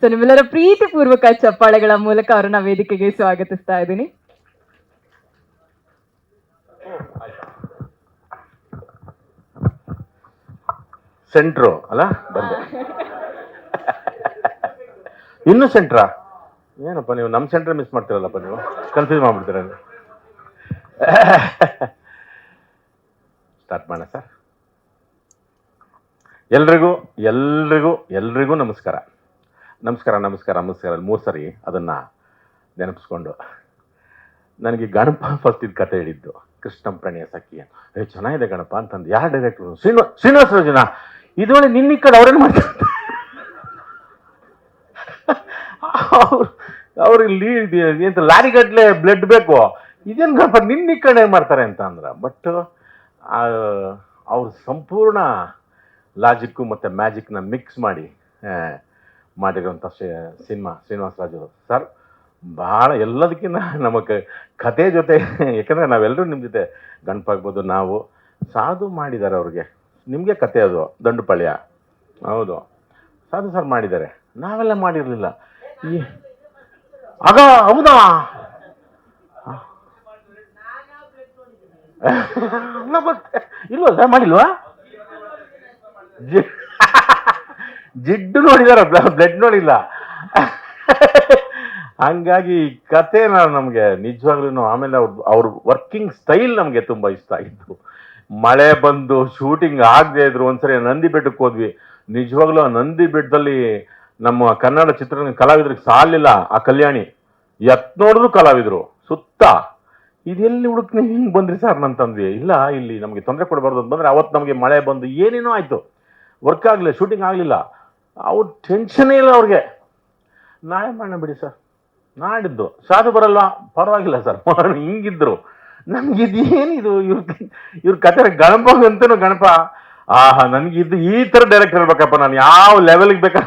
So ನಿಮ್ಮೆಲ್ಲರ ಪ್ರೀತಿಪೂರ್ವಕ ಚಪ್ಪಾಳೆಗಳ ಮೂಲಕ ಅವರನ್ನ ವೇದಿಕೆಗೆ ಸ್ವಾಗತಿಸ್ತಾ ಇದ್ದೀನಿ. ಸೆಂಟ್ರು ಅಲ್ಲ? ಬಂದೆ. ಇನ್ನು ಸೆಂಟ್ರಾ? ಏನಪ್ಪ ನೀವು ನಮ್ಮ ಸೆಂಟ್ರ್ ಮಿಸ್ ಮಾಡ್ತೀರಲ್ಲಪ್ಪ ನೀವು? ಕನ್ಫ್ಯೂಸ್ ಮಾಡ್ಬಿಡ್ತೀರ ಸ್ಟಾರ್ಟ್ ಮಾಡೋಣ ಸರ್. ಎಲ್ರಿಗೂ ಎಲ್ರಿಗೂ ಎಲ್ರಿಗೂ ನಮಸ್ಕಾರ. ನಮಸ್ಕಾರ ನಮಸ್ಕಾರ ನಮಸ್ಕಾರ. ಮೂರು ಸರಿ ಅದನ್ನು ನೆನಪಿಸ್ಕೊಂಡು. ನನಗೆ ಗಣಪ ಫಸ್ಟ್ ಇದು ಕತೆ ಹೇಳಿದ್ದು. ಕೃಷ್ಣಂ ಪ್ರಣಯ ಸಖಿ. ಏ, ಚೆನ್ನಾಗಿದೆ ಗಣಪ ಅಂತಂದು. ಯಾರು ಡೈರೆಕ್ಟ್ರು ಶ್ರೀನಿವಾ ಶ್ರೀನಿವಾಸ ರಾಜನ. ಇದೊಳೆ ನಿನ್ನ ಕಡೆ ಅವ್ರೇನು ಮಾಡ್ತಾರೆ? ಅವ್ರು ಅವ್ರಿಗೆ ಲೀಡ್ ಎಂತ ಲಾರಿಗಟ್ಲೆ ಬ್ಲಡ್ ಬೇಕು? ಇದೇನು ಗಣಪ, ನಿನ್ನ ಕಡೆ ಏನು ಮಾಡ್ತಾರೆ ಅಂತ ಅಂದ್ರೆ. ಬಟ್ ಅವ್ರ ಸಂಪೂರ್ಣ ಲಾಜಿಕ್ಕು ಮತ್ತು ಮ್ಯಾಜಿಕ್ನ ಮಿಕ್ಸ್ ಮಾಡಿ ಮಾಡಿರುವಂಥ ಸಿನಿಮಾ, ಶ್ರೀನಿವಾಸ ರಾಜು ಸರ್ ಭಾಳ ಎಲ್ಲದಕ್ಕಿಂತ ನಮಗೆ ಕತೆ ಜೊತೆ, ಯಾಕಂದರೆ ನಾವೆಲ್ಲರೂ ನಿಮ್ಮ ಜೊತೆ ಗಣಪಾಗ್ಬೋದು ನಾವು. ಸಾಧು ಮಾಡಿದ್ದಾರೆ ಅವ್ರಿಗೆ. ನಿಮಗೆ ಕತೆ ಅದು, ದಂಡುಪಾಳ್ಯ. ಹೌದು. ಸಾಧು ಸರ್ ಮಾಡಿದ್ದಾರೆ. ನಾವೆಲ್ಲ ಮಾಡಿರಲಿಲ್ಲ. ಈ, ಆಗ, ಹೌದಾ? ಇಲ್ವ ಸರ್, ಮಾಡಿಲ್ವಾ? ಜಿಡ್ಡು ನೋಡಿದಾರ ಬ್ಲಡ್ ನೋಡಿಲ್ಲ. ಹಂಗಾಗಿ ಕತೆ ನಮಗೆ ನಿಜವಾಗ್ಲೂ ಆಮೇಲೆ ಅವ್ರ ಅವ್ರ ವರ್ಕಿಂಗ್ ಸ್ಟೈಲ್ ನಮಗೆ ತುಂಬ ಇಷ್ಟ ಆಗಿತ್ತು ಮಳೆ ಬಂದು ಶೂಟಿಂಗ್ ಆಗದೆ ಇದ್ರು ಒಂದ್ಸರಿ ನಂದಿ ಬೆಟ್ಟಕ್ಕೆ ಹೋದ್ವಿ. ನಿಜವಾಗ್ಲೂ ಆ ನಂದಿ ಬೆಟ್ಟದಲ್ಲಿ ನಮ್ಮ ಕನ್ನಡ ಚಿತ್ರರಂಗ ಕಲಾವಿದ್ರಿಗೆ ಸಾಲಿಲ್ಲ ಆ ಕಲ್ಯಾಣಿ. ಎತ್ ನೋಡಿದ್ರು ಕಲಾವಿದ್ರು, ಸುತ್ತ. ಇದೆಲ್ಲಿ ಹುಡುಕ್ ನೀವು ಹಿಂಗೆ ಬಂದ್ರಿ ಸರ್ ಅಂತಂದ್ವಿ ಇಲ್ಲ, ಇಲ್ಲಿ ನಮಗೆ ತೊಂದರೆ ಕೊಡಬಾರ್ದು ಅಂತ ಬಂದ್ರೆ ಅವತ್ತು ನಮಗೆ ಮಳೆ ಬಂದು ಏನೇನೋ ಆಯಿತು. ವರ್ಕ್ ಆಗಲಿಲ್ಲ ಶೂಟಿಂಗ್ ಆಗಲಿಲ್ಲ. ಅವ್ರು ಟೆನ್ಷನೇ ಇಲ್ಲ ಅವ್ರಿಗೆ. ನಾಳೆ ಮಾಡೋಣ ಬಿಡಿ ಸರ್ ನಾಡಿದ್ದು. ಸಾಧು ಬರಲ್ವಾ? ಪರವಾಗಿಲ್ಲ ಸರ್ ಹಿಂಗಿದ್ರು. ನಮ್ಗೆ ಇದೇನಿದು ಇವ್ರ ಇವ್ರ ಕತೆ ಗಣಪಗಂತೂ ಗಣಪ. ಆಹಾ, ನನಗಿದ್ದು ಈ ಥರ ಡೈರೆಕ್ಟ್ ಇರ್ಬೇಕಪ್ಪ. ನಾನು ಯಾವ ಲೆವೆಲ್ಗೆ ಬೇಕಾ